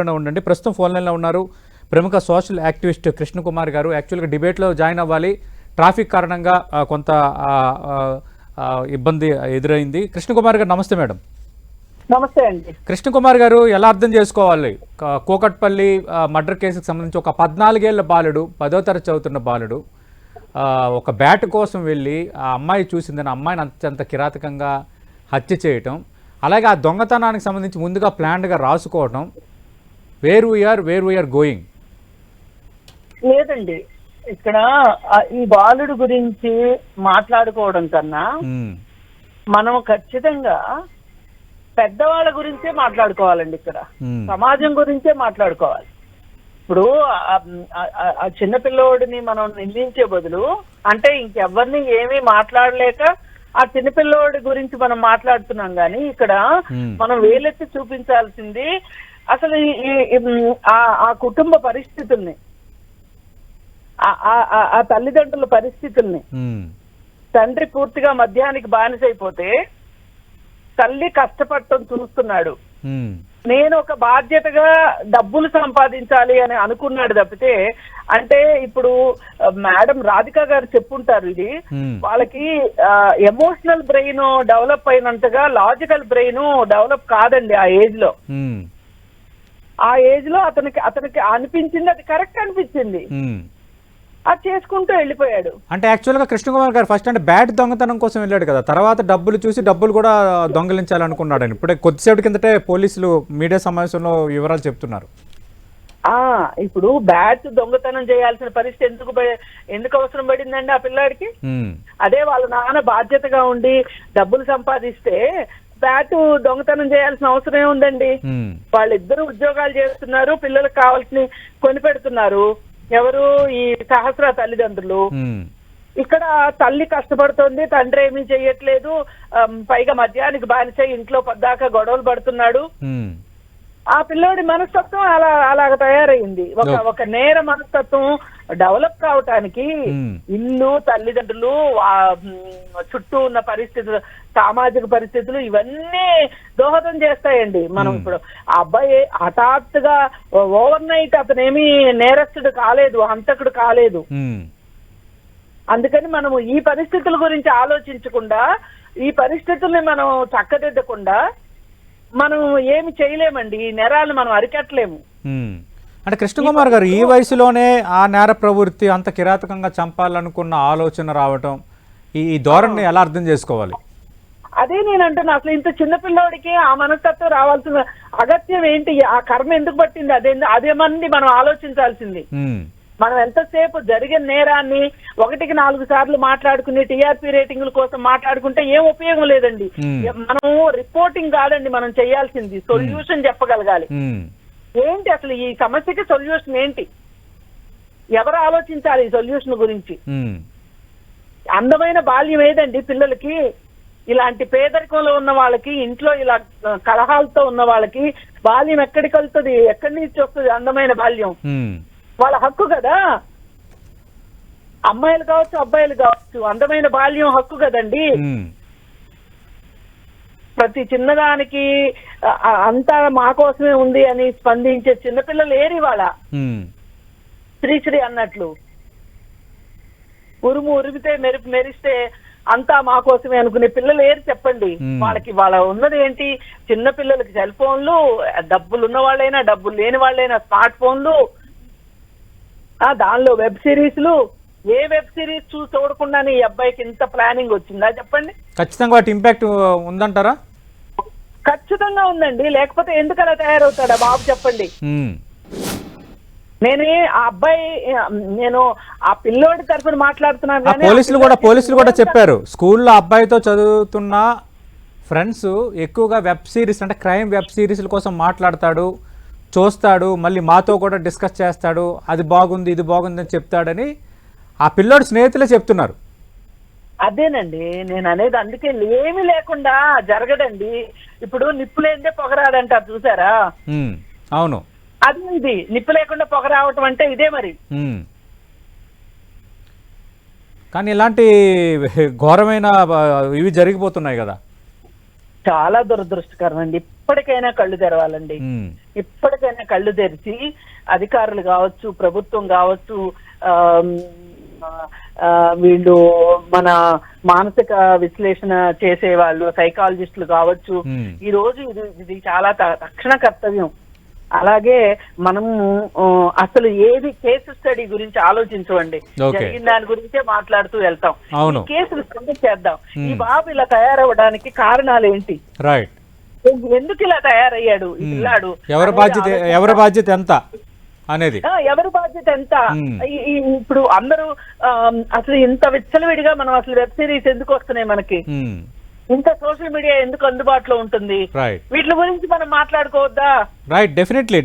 ఉండండి. ప్రస్తుతం ఫోన్ లైన్లో ఉన్నారు ప్రముఖ సోషల్ యాక్టివిస్ట్ కృష్ణకుమార్ గారు. యాక్చువల్గా డిబేట్లో జాయిన్ అవ్వాలి. ట్రాఫిక్ కారణంగా కొంత ఇబ్బంది ఎదురైంది. కృష్ణకుమార్ గారు నమస్తే మేడం. నమస్తే అండి. కృష్ణకుమార్ గారు ఎలా అర్థం చేసుకోవాలి? కూకట్పల్లి మర్డర్ కేసుకు సంబంధించి ఒక పద్నాలుగేళ్ళ బాలుడు పదో తరగతి చదువుతున్న బాలుడు ఒక బ్యాట్ కోసం వెళ్ళి ఆ అమ్మాయి చూసిందని అమ్మాయిని అత్యంత కిరాతకంగా హత్య చేయటం అలాగే ఆ దొంగతనానికి సంబంధించి ముందుగా ప్లాన్డ్గా రాసుకోవటం where we are where we are going లేదండి. ఇక్కడ ఈ బాలుడు గురించి మాట్లాడుకోవడం కన్నా మనం ఖచ్చితంగా పెద్దవాళ్ళ గురించే మాట్లాడుకోవాలండి ఇక్కడ. సమాజం గురించే మాట్లాడుకోవాలి. ఇప్పుడు ఆ- ఆ- ఆ- ఆ చిన్న పిల్లోడిని మనం నిందించే బదులు అంటే ఇంకెవరిని ఏమీ మాట్లాడలేక ఆ చిన్న పిల్లోడి గురించి మనం మాట్లాడుతున్నాం కానీ ఇక్కడ Hmm. మనం వేలెత్తి చూపించాల్సింది అసలు ఆ- కుటుంబ పరిస్థితుల్ని ఆ- తల్లిదండ్రుల పరిస్థితుల్ని తండ్రి పూర్తిగా మద్యానికి బానిసైపోతే తల్లి కష్టపడటం చూస్తున్నాడు. నేను ఒక బాధ్యతగా డబ్బులు సంపాదించాలి అని అనుకున్నాడు తప్పితే అంటే ఇప్పుడు మేడం రాధిక గారు చెప్పుంటారు ఇది వాళ్ళకి ఎమోషనల్ బ్రెయిన్ డెవలప్ అయినంతగా లాజికల్ బ్రెయిన్ డెవలప్ కాదండి ఆ ఏజ్లో. ఆ ఏజ్లో అతనికి అతనికి అనిపించింది అది కరెక్ట్ అనిపించింది. అది చేసుకుంటూ వెళ్ళిపోయాడు. అంటే యాక్చువల్గా కృష్ణకుమార్ గారు ఫస్ట్ అంటే బ్యాట్ దొంగతనం కోసం వెళ్ళాడు కదా. తర్వాత డబ్బులు చూసి డబ్బులు కూడా దొంగలించాలనుకున్నాడని ఇప్పుడే కొద్దిసేపటి కిందటే పోలీసులు మీడియా సమావేశంలో వివరాలు చెప్తున్నారు. ఆ ఇప్పుడు బ్యాట్ దొంగతనం చేయాల్సిన పరిస్థితి ఎందుకు ఎందుకు అవసరం పడిందండి ఆ పిల్లాడికి? అదే వాళ్ళ నాన్న బాధ్యతగా ఉండి డబ్బులు సంపాదిస్తే బ్యాట్ దొంగతనం చేయాల్సిన అవసరం ఏముందండి వాళ్ళిద్దరు ఉద్యోగాలు చేస్తున్నారు పిల్లలకు కావాల్సిన కొని పెడుతున్నారు. ఎవరు? ఈ సహస్ర తల్లిదండ్రులు. ఇక్కడ తల్లి కష్టపడుతోంది తండ్రి ఏమీ చెయ్యట్లేదు. పైగా మద్యానికి బానిస ఇంట్లో పద్దాక గొడవలు పడుతున్నాడు. ఆ పిల్లోడి మనస్తత్వం అలా అలాగ తయారైంది ఒక. ఒక నేర మనస్తత్వం డెవలప్ కావటానికి. ఇల్లు తల్లిదండ్రులు చుట్టూ ఉన్న పరిస్థితులు సామాజిక పరిస్థితులు ఇవన్నీ దోహదం చేస్తాయండి మనం. ఇప్పుడు ఆ అబ్బాయి హఠాత్తుగా ఓవర్ నైట్ అతనేమి నేరస్తుడు కాలేదు హంతకుడు కాలేదు అందుకని మనము ఈ పరిస్థితుల గురించి ఆలోచించకుండా ఈ పరిస్థితుల్ని మనం చక్కదిద్దకుండా మనం ఏమి చేయలేమండి. ఈ నేరాలను మనం అరికట్టలేము. అంటే కృష్ణకుమార్ గారు ఈ వయసులోనే ఆ నేర ప్రవృత్తి అంత కిరాతకంగా చంపాలనుకున్న ఆలోచన రావటం ఈ ధోరణిని ఎలా అర్థం చేసుకోవాలి? అదే నేను అంటున్నా అసలు ఇంత చిన్న పిల్లోడికి ఆ మనస్తత్వం రావాల్సిన అగత్యం ఏంటి? ఆ కర్మ ఎందుకు పట్టింది? అదే అదేమని మనం ఆలోచించాల్సింది. మనం ఎంతసేపు జరిగిన నేరాన్ని ఒకటికి నాలుగు సార్లు మాట్లాడుకుని టీఆర్పీ రేటింగుల కోసం మాట్లాడుకుంటే ఏం ఉపయోగం లేదండి. మనం రిపోర్టింగ్ కాదండి మనం చేయాల్సింది. సొల్యూషన్ చెప్పగలగాలి. ఏంటి అసలు ఈ సమస్యకి సొల్యూషన్ ఏంటి? ఎవరు ఆలోచించాలి ఈ సొల్యూషన్ గురించి? అందమైన బాల్యం ఏదండి పిల్లలకి? ఇలాంటి పేదరికంలో ఉన్న వాళ్ళకి ఇంట్లో ఇలా కలహాలతో ఉన్న వాళ్ళకి బాల్యం ఎక్కడికి వెళ్తుంది? ఎక్కడి నుంచి వస్తుంది అందమైన బాల్యం? వాళ్ళ హక్కు కదా? అమ్మాయిలు కావచ్చు అబ్బాయిలు కావచ్చు అందమైన బాల్యం హక్కు కదండి. ప్రతి చిన్నదానికి అంతా మా కోసమే ఉంది అని స్పందించే చిన్నపిల్లలు ఏరి వాళ్ళ శ్రీశ్రీ అన్నట్లు. ఉరుము ఉరిమితే మెరుపు మెరిస్తే అంతా మా కోసమే అనుకునే పిల్లలు ఏరు చెప్పండి. వాళ్ళకి వాళ్ళ ఉన్నది ఏంటి? చిన్న పిల్లలకి సెల్ ఫోన్లు డబ్బులు ఉన్న వాళ్ళైనా డబ్బులు లేని వాళ్ళైనా స్మార్ట్ ఫోన్లు దానిలో వెబ్ సిరీస్లు ఏ వెబ్ సిరీస్ చూసి చూడకుండానే ఈ అబ్బాయికి ఇంత ప్లానింగ్ వచ్చిందా? చెప్పండి. ఖచ్చితంగా వాటి ఇంపాక్ట్ ఉందంటారా? ఖచ్చితంగా ఉందండి. లేకపోతే ఎందుకు అలా తయారవుతాడా? బాబు చెప్పండి. నేను ఆ అబ్బాయి నేను ఆ పిల్లోడి తరఫున మాట్లాడుతున్నాను పోలీసులు కూడా పోలీసులు కూడా చెప్పారు. స్కూల్లో అబ్బాయితో చదువుతున్న ఫ్రెండ్స్ ఎక్కువగా వెబ్ సిరీస్ అంటే క్రైమ్ వెబ్ సిరీస్ల కోసం మాట్లాడతాడు. చూస్తాడు మళ్ళీ మాతో కూడా డిస్కస్ చేస్తాడు అది బాగుంది ఇది బాగుంది అని చెప్తాడని ఆ పిల్లోడి స్నేహితులే చెప్తున్నారు. అదేనండి నేను అనేది అందుకే ఏమీ లేకుండా జరగదండి. ఇప్పుడు నిప్పు లేదే పొగ రాదంటారు చూసారా అవును. అది ఇది నిప్పు లేకుండా పొగ రావటం అంటే ఇదే మరి. కానీ ఇలాంటి ఘోరమైన ఇవి జరిగిపోతున్నాయి కదా. చాలా దురదృష్టకరం అండి. ఇప్పటికైనా కళ్ళు తెరవాలండి. ఇప్పటికైనా కళ్ళు తెరిచి అధికారులు కావచ్చు ప్రభుత్వం కావచ్చు వీళ్ళు మన మానసిక విశ్లేషణ చేసే వాళ్ళు సైకాలజిస్టులు కావచ్చు. ఈ రోజు ఇది ఇది చాలా తక్షణ కర్తవ్యం. అలాగే మనము అసలు ఏది కేసు స్టడీ గురించి ఆలోచించవండి. జరిగిన దాని గురించే మాట్లాడుతూ వెళ్తాం. కేసులు స్టడీ చేద్దాం. ఈ. బాబు ఇలా తయారవడానికి కారణాలు ఏంటి రైట్ ఎందుకు ఇలా తయారయ్యాడు. పిల్లాడు ఎవరి బాధ్యత. ఎవరి బాధ్యత ఎంత అనేది. ఎవరి బాధ్యత ఎంత? ఇప్పుడు అందరూ అసలు ఇంత విచ్చలవిడిగా మనం అసలు వెబ్ సిరీస్ ఎందుకు వస్తున్నాయి మనకి? ఇంత సోషల్ మీడియా ఎందుకు అందుబాటులో ఉంటుంది? వీటి గురించి మనం మాట్లాడుకోవద్దా? Right definitely